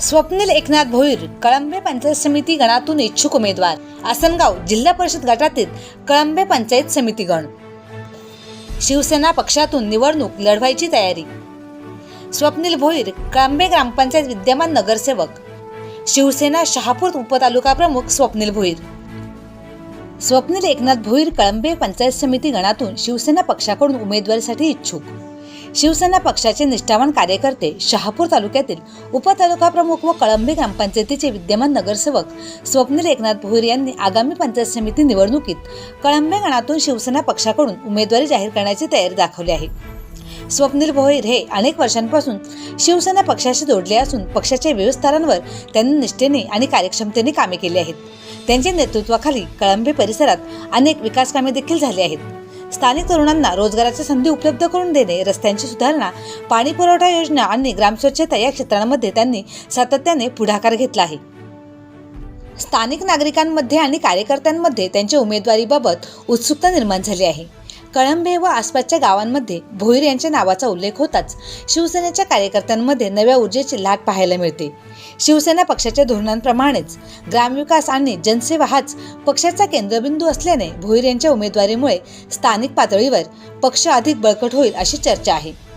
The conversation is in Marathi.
स्वप्नील एकनाथ भोईर कळंबे पंचायत समिती गणातून इच्छुक उमेदवार. आसनगाव जिल्हा परिषद गटातील कळंबे पंचायत समिती गण. शिवसेना पक्षातून निवडणूक लढवायची तयारी. स्वप्नील भोईर कळंबे ग्रामपंचायत विद्यमान नगरसेवक. शिवसेना शहापूर उपतालुका प्रमुख स्वप्नील भोईर. स्वप्नील एकनाथ भोईर कळंबे पंचायत समिती गणातून शिवसेना पक्षाकडून उमेदवारीसाठी इच्छुक. शिवसेना पक्षाचे निष्ठावान कार्यकर्ते शहापूर तालुक्यातील उपतालुका प्रमुख व कळंबी ग्रामपंचायतीचे विद्यमान नगरसेवक स्वप्नील एकनाथ भोईर यांनी आगामी पंचायत समिती निवडणुकीत कळंबे गणातून शिवसेना पक्षाकडून उमेदवारी जाहीर करण्याची तयारी दाखवली आहे. स्वप्नील भोईर हे अनेक वर्षांपासून शिवसेना पक्षाशी जोडले असून पक्षाच्या विविध स्तरांवर त्यांनी निष्ठेने आणि कार्यक्षमतेने कामे केली आहेत. त्यांच्या नेतृत्वाखाली कळंबे परिसरात अनेक विकास कामे देखील झाली आहेत. स्थानिक तरुणांना रोजगाराच्या संधी उपलब्ध करून देणे रस्त्यांची सुधारणा पाणी पुरवठा योजना आणि ग्रामस्वच्छता या क्षेत्रांमध्ये त्यांनी सातत्याने पुढाकार घेतला आहे. स्थानिक नागरिकांमध्ये आणि कार्यकर्त्यांमध्ये त्यांच्या उमेदवारीबाबत उत्सुकता निर्माण झाली आहे. कळंबे व आसपासच्या गावांमध्ये भोईर यांच्या नावाचा उल्लेख होताच. शिवसेनेच्या कार्यकर्त्यांमध्ये नव्या ऊर्जेची लाट पाहायला मिळते. शिवसेना पक्षाच्या धोरणांप्रमाणेच ग्रामविकास आणि जनसेवा हाच पक्षाचा केंद्रबिंदू असल्याने भोईर यांच्या उमेदवारीमुळे स्थानिक पातळीवर पक्ष अधिक बळकट होईल अशी चर्चा आहे.